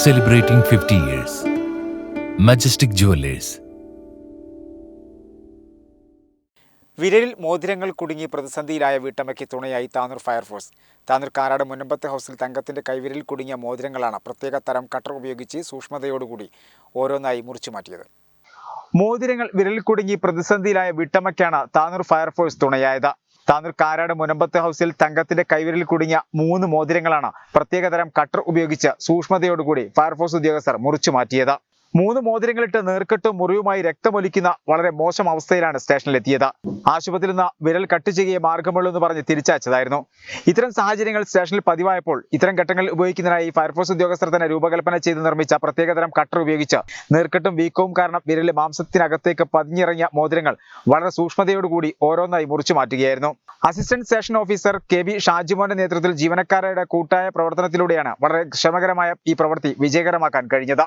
celebrating 50 years. Majestic Jewelers. വിരലിൽ മോതിരങ്ങൾ കുടുങ്ങി പ്രതിസന്ധിയിലായ വീട്ടമ്മയ്ക്ക് തുണയായി താനൂർ ഫയർഫോഴ്സ് താനൂർ കാരാട് മുനമ്പത്തെ ഹൗസിൽ തങ്കത്തിന്റെ കൈവിരലിൽ കുടുങ്ങിയ മോതിരങ്ങളാണ് പ്രത്യേക തരം കട്ടർ ഉപയോഗിച്ച് സൂക്ഷ്മതയോടുകൂടി ഓരോന്നായി മുറിച്ചു മാറ്റിയത് മോതിരങ്ങൾ വിരലിൽ കുടുങ്ങി പ്രതിസന്ധിയിലായ വീട്ടമ്മയ്ക്കാണ് താനൂർ ഫയർഫോഴ്സ് തുണയായത് താനൂർ കാരാട് മുനമ്പത്ത് ഹൗസിൽ തങ്കത്തിന്റെ കൈവിരലിൽ കുടുങ്ങിയ മൂന്ന് മോതിരങ്ങളാണ് പ്രത്യേകതരം കട്ടർ ഉപയോഗിച്ച് സൂക്ഷ്മതയോടുകൂടി ഫയർഫോഴ്സ് ഉദ്യോഗസ്ഥർ മുറിച്ചു മാറ്റിയത്. മൂന്ന് മോതിരങ്ങളിട്ട് നേർക്കെട്ടും മുറിവുമായി രക്തമൊലിക്കുന്ന വളരെ മോശം അവസ്ഥയിലാണ് സ്റ്റേഷനിലെത്തിയത്. ആശുപത്രിയിൽ നിന്ന് വിരൽ കട്ട് ചെയ്യുകയെ മാർഗമുള്ളൂ എന്ന് പറഞ്ഞ് തിരിച്ചയച്ചതായിരുന്നു. ഇത്തരം സാഹചര്യങ്ങൾ സ്റ്റേഷനിൽ പതിവായപ്പോൾ ഇത്തരം ഘട്ടങ്ങളിൽ ഉപയോഗിക്കുന്നതിനായി ഫയർഫോഴ്സ് ഉദ്യോഗസ്ഥർ തന്നെ രൂപകൽപ്പന ചെയ്ത് നിർമ്മിച്ച പ്രത്യേകതരം കട്ടർ ഉപയോഗിച്ച് നീർക്കെട്ടും വീക്കവും കാരണം വിരലിലെ മാംസത്തിനകത്തേക്ക് പതിഞ്ഞിറങ്ങിയ മോതിരങ്ങൾ വളരെ സൂക്ഷ്മതയോടുകൂടി ഓരോന്നായി മുറിച്ചു മാറ്റുകയായിരുന്നു. Assistant station officer K B ഷാജിമോന്റെ നേതൃത്വത്തിൽ ജീവനക്കാരുടെ കൂട്ടായ പ്രവർത്തനത്തിലൂടെയാണ് വളരെ ക്ഷമകരമായ ഈ പ്രവൃത്തി വിജയകരമാക്കാൻ കഴിഞ്ഞത്.